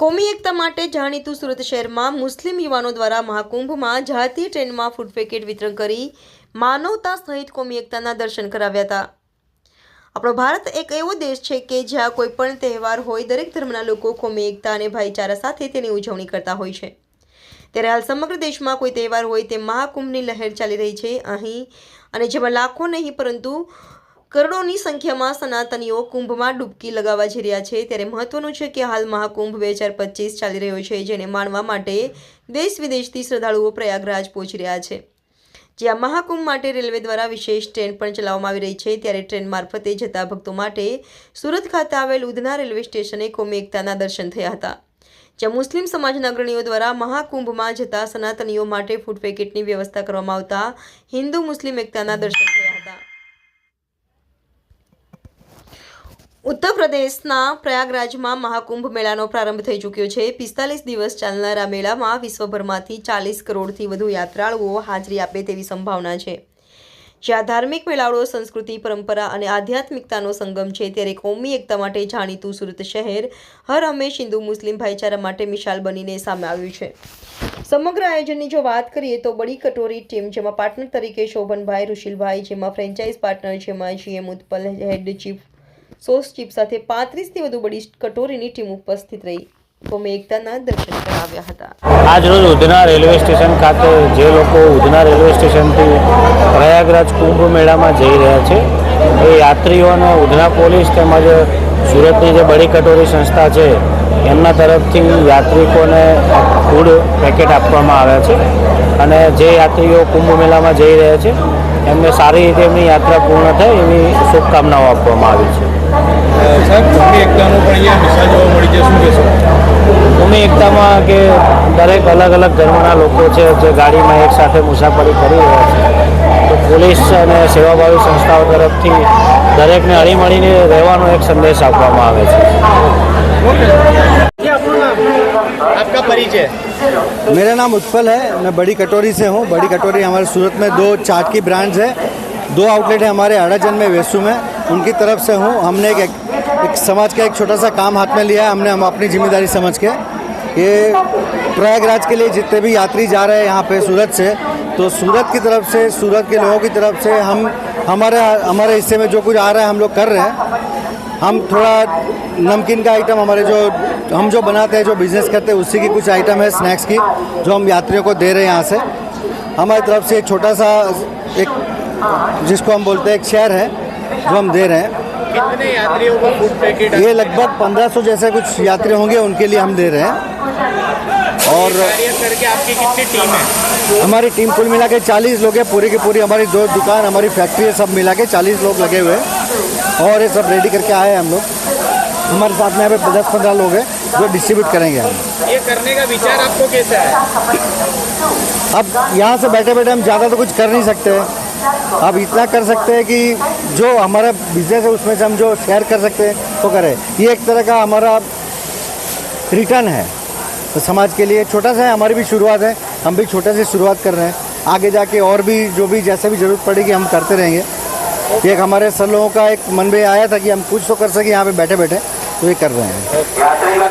કોમી એકતા માટે જાણીતું સુરત શહેરમાં મુસ્લિમ યુવાનો દ્વારા મહાકુંભમાં જાતીય ટ્રેનમાં ફૂડ પેકેટ વિતરણ કરી માનવતા સહિત કોમી એકતાના દર્શન કરાવ્યા હતા. આપણો ભારત એક એવો દેશ છે કે જ્યાં કોઈ પણ તહેવાર હોય, દરેક ધર્મના લોકો કોમી એકતા અને ભાઈચારા સાથે તેની ઉજવણી કરતા હોય છે. ત્યારે હાલ સમગ્ર દેશમાં કોઈ તહેવાર હોય તે મહાકુંભની લહેર ચાલી રહી છે અહીં અને જેમાં લાખો નહીં, પરંતુ કરોડોની સંખ્યામાં સનાતનીઓ કુંભમાં ડૂબકી લગાવવા જઈ રહ્યા છે. ત્યારે મહત્વનું છે કે હાલ મહાકુંભ બે હજાર પચીસ ચાલી રહ્યો છે, જેને માણવા માટે દેશ વિદેશથી શ્રદ્ધાળુઓ પ્રયાગરાજ પહોંચી રહ્યા છે. જ્યાં મહાકુંભ માટે રેલવે દ્વારા વિશેષ ટ્રેન પણ ચલાવવામાં આવી રહી છે. ત્યારે ટ્રેન મારફતે જતા ભક્તો માટે સુરત ખાતે આવેલ ઉધના રેલવે સ્ટેશને કોમી એકતાના દર્શન થયા હતા. જ્યાં મુસ્લિમ સમાજના અગ્રણીઓ દ્વારા મહાકુંભમાં જતા સનાતનીઓ માટે ફૂડ પેકેટની વ્યવસ્થા કરવામાં આવતા હિન્દુ મુસ્લિમ એકતાના દર્શન થયા હતા ઉત્તર પ્રદેશના પ્રયાગરાજમાં મહાકુંભ મેળાનો પ્રારંભ થઈ ચૂક્યો છે. પિસ્તાલીસ દિવસ ચાલનારા મેળામાં વિશ્વભરમાંથી ચાલીસ કરોડથી વધુ યાત્રાળુઓ હાજરી આપે તેવી સંભાવના છે. જ્યાં ધાર્મિક મેળાવડો સંસ્કૃતિ, પરંપરા અને આધ્યાત્મિકતાનો સંગમ છે ત્યારે કોમી એકતા માટે જાણીતું સુરત શહેર હર હંમેશ હિન્દુ મુસ્લિમ ભાઈચારા માટે મિશાલ બનીને સામે આવ્યું છે. સમગ્ર આયોજનની જો વાત કરીએ તો બડી કટોરી ટીમ જેમાં પાર્ટનર તરીકે શોભનભાઈ રુશિલભાઈ જેમાં ફ્રેન્ચાઇઝ પાર્ટનર જેમાં GM Utpal, head chief sous chef સાથે પાંત્રીસથી વધુ બડી કટોરીની ટીમ ઉપસ્થિત રહી. કોમી ઉધના રેલવે સ્ટેશન ખાતે જે લોકો ઉધના રેલવે સ્ટેશનથી પ્રયાગરાજ કુંભ મેળામાં જઈ રહ્યા છે, એ યાત્રીઓને ઉધના પોલીસ તેમજ સુરતની જે બડી કટોરી સંસ્થા છે, એમના તરફથી યાત્રિકોને ફૂડ પેકેટ આપવામાં આવ્યા છે અને જે યાત્રીઓ કુંભ મેળામાં જઈ રહ્યા છે, એમને સારી રીતે એમની યાત્રા પૂર્ણ થાય એવી શુભકામનાઓ આપવામાં આવી છે. સાહેબ ભૂમિ એકતાનું પણ અહીંયા મિસાલ જોવા મળી છે શું કહેશો ભૂમિ એકતામાં કે દરેક અલગ અલગ ધર્મના લોકો છે જે ગાડીમાં એક સાથે મુસાફરી કરી રહ્યા છે તો પોલીસ અને સેવાભાવી સંસ્થાઓ તરફથી દરેકને હળીમળીને રહેવાનો એક સંદેશ આપવામાં આવે છે આપકા પરિચય मेरा नाम उत्पल है मैं बड़ी कटोरी से हूँ बड़ी कटोरी हमारे सूरत में दो चाट की ब्रांड्स है दो आउटलेट है हमारे अड़ाजन में वेसू में उनकी तरफ से हूँ हमने एक, एक समाज का एक छोटा सा काम हाथ में लिया है, हमने, हम अपनी ज़िम्मेदारी समझ के। ये प्रयागराज के लिए जितने भी यात्री जा रहे हैं यहाँ पे सूरत से तो सूरत की तरफ़ से, सूरत के लोगों की तरफ़ से हम, हमारे हमारे हिस्से में जो कुछ आ रहा है, हम लोग कर रहे हैं। हम थोड़ा नमकीन का आइटम हमारे जो, हम जो बनाते हैं, जो बिज़नेस करते हैं, उसी की कुछ आइटम है स्नैक्स की, जो हम यात्रियों को दे रहे हैं यहाँ से। हमारी तरफ़ से एक छोटा सा, एक, जिसको हम बोलते हैं एक शहर है जो हम दे रहे हैं। कितने यात्रियों को फ़ूड पैकेट ये लगभग 1500 जैसे कुछ यात्री होंगे उनके लिए हम दे रहे हैं। और करके आपकी कितनी टीम है? हमारी टीम कुल मिला के 40 लोग हैं पूरी की पूरी हमारी दो दुकान हमारी फैक्ट्री है सब मिला के 40 लोग लगे हुए हैं। और ये सब रेडी करके आए हैं हम लोग। हमारे साथ में यहाँ पे दस पंद्रह लोग हैं जो डिस्ट्रीब्यूट करेंगे। हम ये करने का विचार आपको कैसा है? अब यहाँ से बैठे बैठे हम ज़्यादा तो कुछ कर नहीं सकते। अब इतना कर सकते हैं कि जो हमारा बिज़नेस है, उसमें से हम जो शेयर कर सकते हैं तो करें। ये एक तरह का हमारा रिटर्न है। तो समाज के लिए छोटा सा है, हमारी भी शुरुआत है। हम भी छोटे से शुरुआत कर रहे हैं। आगे जाके और भी, जो भी, जैसे भी ज़रूरत पड़ेगी, हम करते रहेंगे। एक हमारे सर लोगों का एक मन में आया था कि हम कुछ तो कर सके, यहाँ पे बैठे बैठे तो ये कर रहे हैं।